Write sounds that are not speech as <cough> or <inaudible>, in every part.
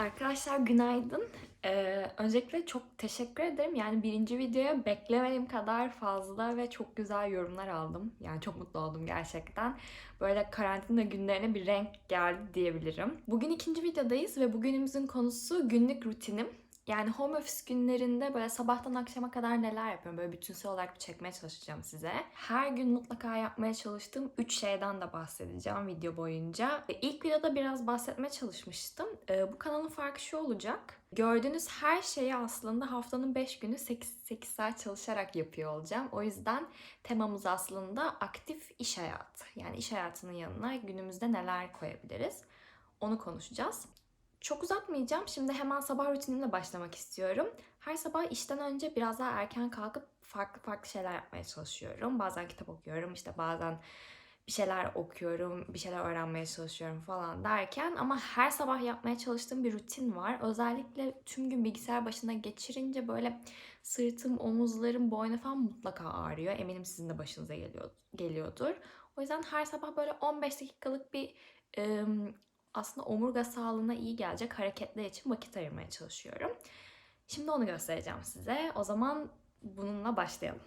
Arkadaşlar günaydın. Ee, öncelikle çok teşekkür ederim. Yani birinci videoya beklemediğim kadar fazla ve çok güzel yorumlar aldım. Yani çok mutlu oldum gerçekten. Böyle karantina günlerine bir renk geldi diyebilirim. Bugün ikinci videodayız ve bugünümüzün konusu günlük rutinim. Yani home office günlerinde böyle sabahtan akşama kadar neler yapıyorum böyle bütünsel olarak bir çekmeye çalışacağım size. Her gün mutlaka yapmaya çalıştığım 3 şeyden de bahsedeceğim video boyunca. E, İlk videoda biraz bahsetmeye çalışmıştım. E, Bu kanalın farkı şu olacak. Gördüğünüz her şeyi aslında haftanın 5 günü 8, 8 saat çalışarak yapıyor olacağım. O yüzden temamız aslında aktif iş hayatı. Yani iş hayatının yanına günümüzde neler koyabiliriz? Onu konuşacağız. Çok uzatmayacağım. Şimdi hemen sabah rutinimle başlamak istiyorum. Her sabah işten önce biraz daha erken kalkıp farklı farklı şeyler yapmaya çalışıyorum. Bazen kitap okuyorum, işte bazen bir şeyler okuyorum, bir şeyler öğrenmeye çalışıyorum falan derken ama her sabah yapmaya çalıştığım bir rutin var. Özellikle tüm gün bilgisayar başında geçirince böyle sırtım, omuzlarım, boynu falan mutlaka ağrıyor. Eminim sizin de başınıza geliyor, geliyordur. O yüzden her sabah böyle 15 dakikalık bir ım, aslında omurga sağlığına iyi gelecek hareketler için vakit ayırmaya çalışıyorum. Şimdi onu göstereceğim size. O zaman bununla başlayalım.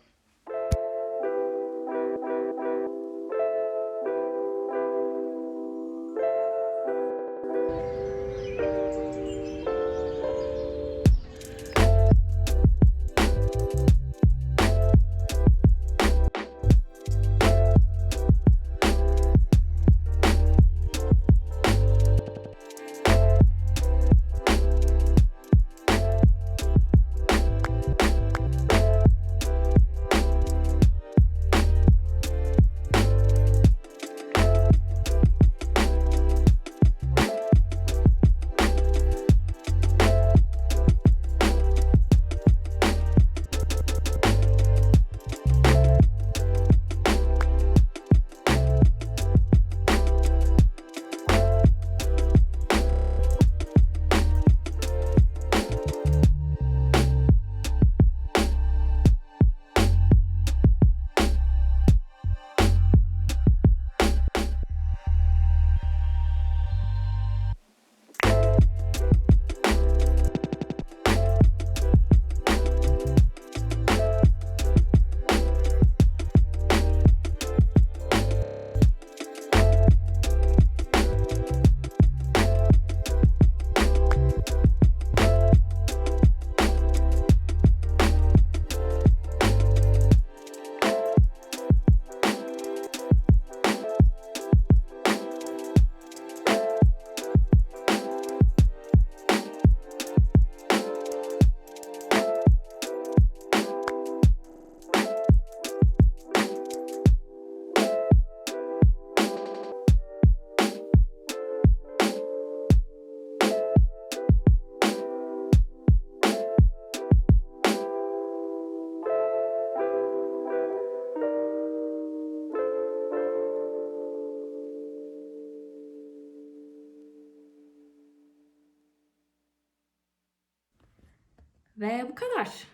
Ve bu kadar.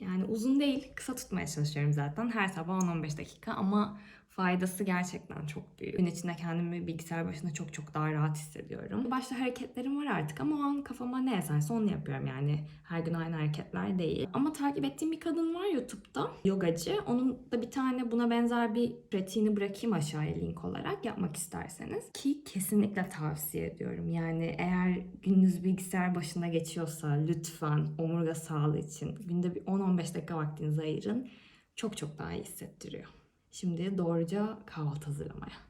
Yani uzun değil, kısa tutmaya çalışıyorum zaten. Her sabah 10-15 dakika ama faydası gerçekten çok büyük. Gün içinde kendimi bilgisayar başında çok çok daha rahat hissediyorum. Başta hareketlerim var artık ama o an kafama ne eserse onu yapıyorum yani. Her gün aynı hareketler değil. Ama takip ettiğim bir kadın var YouTube'da. Yogacı. Onun da bir tane buna benzer bir pratiğini bırakayım aşağıya link olarak yapmak isterseniz. Ki kesinlikle tavsiye ediyorum. Yani eğer gününüz bilgisayar başında geçiyorsa lütfen omurga sağlığı için günde bir 10-15 dakika vaktinizi ayırın. Çok çok daha iyi hissettiriyor. Şimdi doğruca kahvaltı hazırlamaya.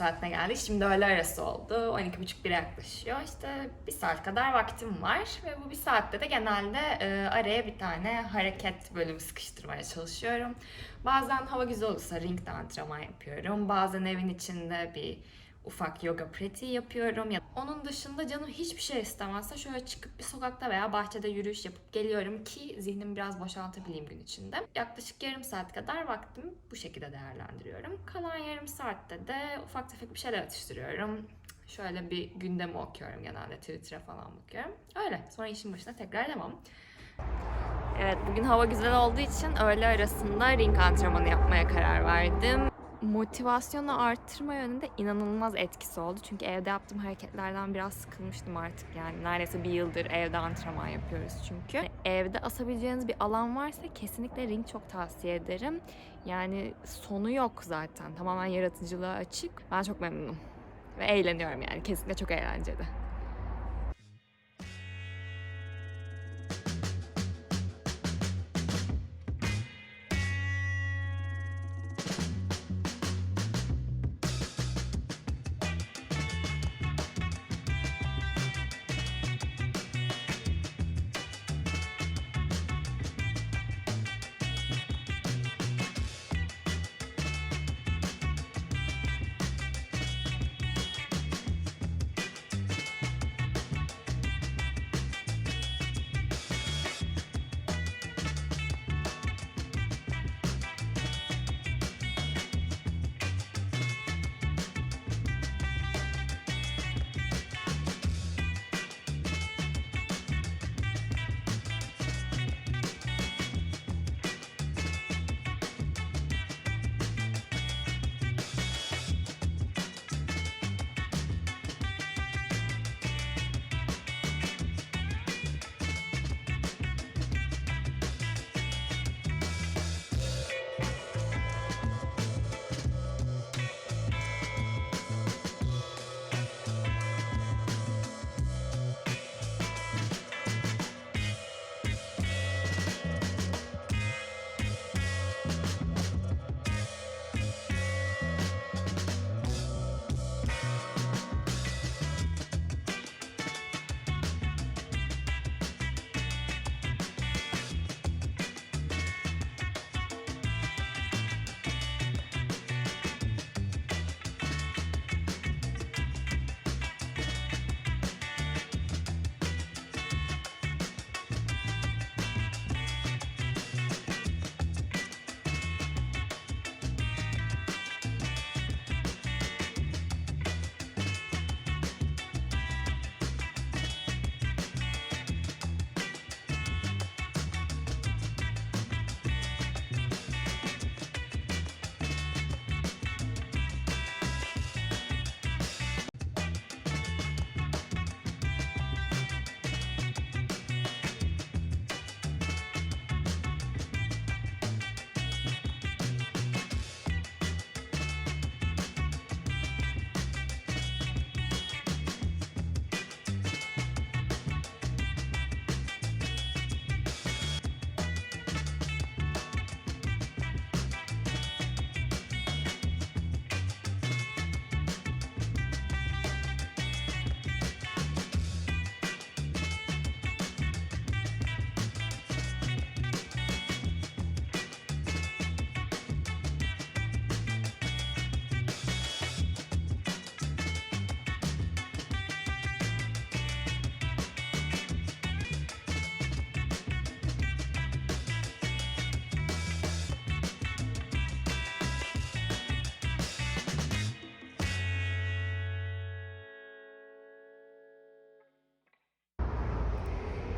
Saatine geldik. Şimdi öğle arası oldu. 12.30-1'e yaklaşıyor. İşte bir saat kadar vaktim var. Ve bu bir saatte de genelde e, araya bir tane hareket bölümü sıkıştırmaya çalışıyorum. Bazen hava güzel olursa ringde antrenman yapıyorum. Bazen evin içinde bir ufak yoga pratiği yapıyorum. Ya onun dışında canım hiçbir şey istemezse şöyle çıkıp bir sokakta veya bahçede yürüyüş yapıp geliyorum ki zihnimi biraz boşaltabileyim gün içinde. Yaklaşık yarım saat kadar vaktim bu şekilde değerlendiriyorum. Kalan yarım saatte de ufak tefek bir şeyler atıştırıyorum. Şöyle bir gündemi okuyorum genelde Twitter'a falan bakıyorum. Öyle. Sonra işin başına tekrar devam. Evet bugün hava güzel olduğu için öğle arasında ring antrenmanı yapmaya karar verdim. Motivasyonu arttırma yönünde inanılmaz etkisi oldu. Çünkü evde yaptığım hareketlerden biraz sıkılmıştım artık yani. Neredeyse bir yıldır evde antrenman yapıyoruz çünkü. Yani evde asabileceğiniz bir alan varsa kesinlikle ring çok tavsiye ederim. Yani sonu yok zaten. Tamamen yaratıcılığa açık. Ben çok memnunum. Ve eğleniyorum yani. Kesinlikle çok eğlenceli.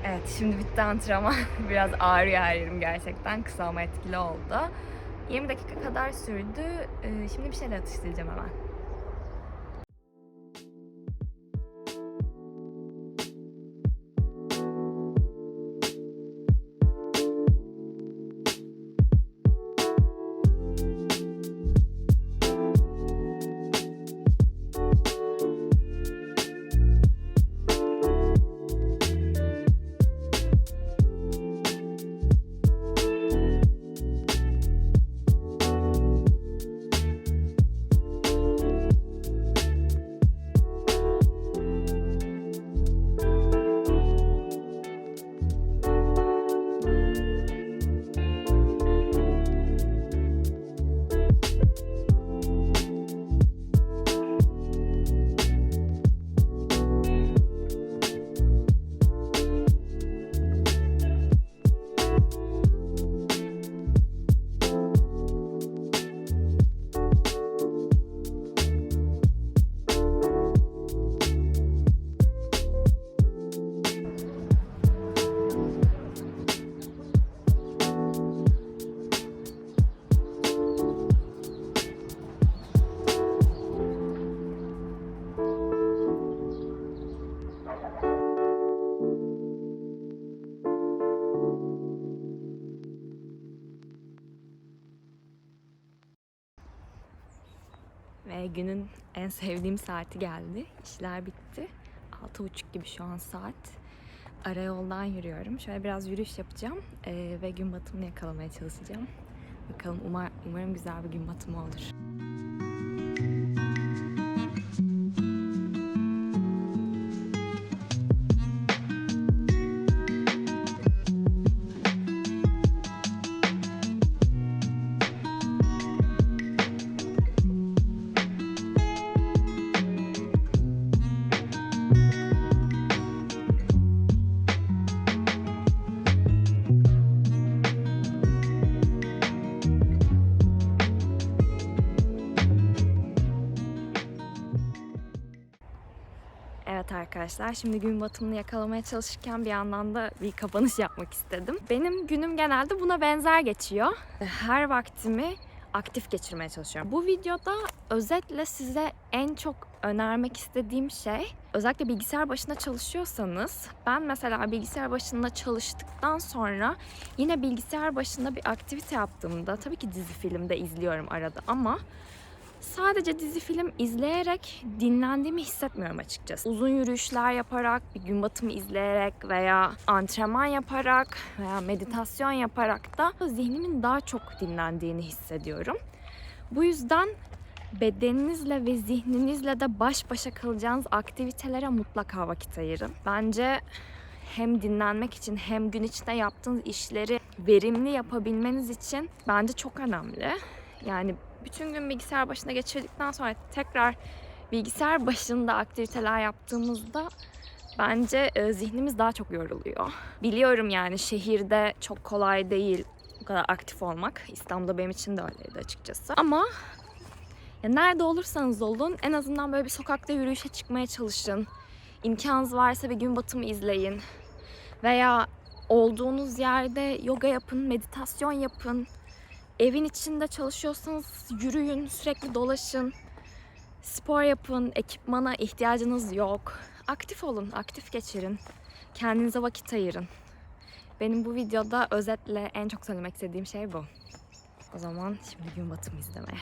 Evet şimdi bitti antrenman. <laughs> Biraz ağrıyor her yerim gerçekten. Kısalma etkili oldu. 20 dakika kadar sürdü. Ee, Şimdi bir şeyler atıştıracağım hemen. Ve günün en sevdiğim saati geldi. İşler bitti. 6.30 gibi şu an saat. Ara yoldan yürüyorum. Şöyle biraz yürüyüş yapacağım ee, ve gün batımını yakalamaya çalışacağım. Bakalım umar, umarım güzel bir gün batımı olur. Arkadaşlar şimdi gün batımını yakalamaya çalışırken bir yandan da bir kapanış yapmak istedim. Benim günüm genelde buna benzer geçiyor. Her vaktimi aktif geçirmeye çalışıyorum. Bu videoda özetle size en çok önermek istediğim şey özellikle bilgisayar başında çalışıyorsanız ben mesela bilgisayar başında çalıştıktan sonra yine bilgisayar başında bir aktivite yaptığımda tabii ki dizi film de izliyorum arada ama Sadece dizi film izleyerek dinlendiğimi hissetmiyorum açıkçası. Uzun yürüyüşler yaparak, bir gün batımı izleyerek veya antrenman yaparak veya meditasyon yaparak da zihnimin daha çok dinlendiğini hissediyorum. Bu yüzden bedeninizle ve zihninizle de baş başa kalacağınız aktivitelere mutlaka vakit ayırın. Bence hem dinlenmek için hem gün içinde yaptığınız işleri verimli yapabilmeniz için bence çok önemli. Yani bütün gün bilgisayar başında geçirdikten sonra tekrar bilgisayar başında aktiviteler yaptığımızda bence e, zihnimiz daha çok yoruluyor. Biliyorum yani şehirde çok kolay değil bu kadar aktif olmak. İstanbul'da benim için de öyleydi açıkçası. Ama ya nerede olursanız olun en azından böyle bir sokakta yürüyüşe çıkmaya çalışın. İmkanınız varsa bir gün batımı izleyin. Veya olduğunuz yerde yoga yapın, meditasyon yapın. Evin içinde çalışıyorsanız yürüyün, sürekli dolaşın. Spor yapın, ekipmana ihtiyacınız yok. Aktif olun, aktif geçirin. Kendinize vakit ayırın. Benim bu videoda özetle en çok söylemek istediğim şey bu. O zaman şimdi gün batımı izlemeye.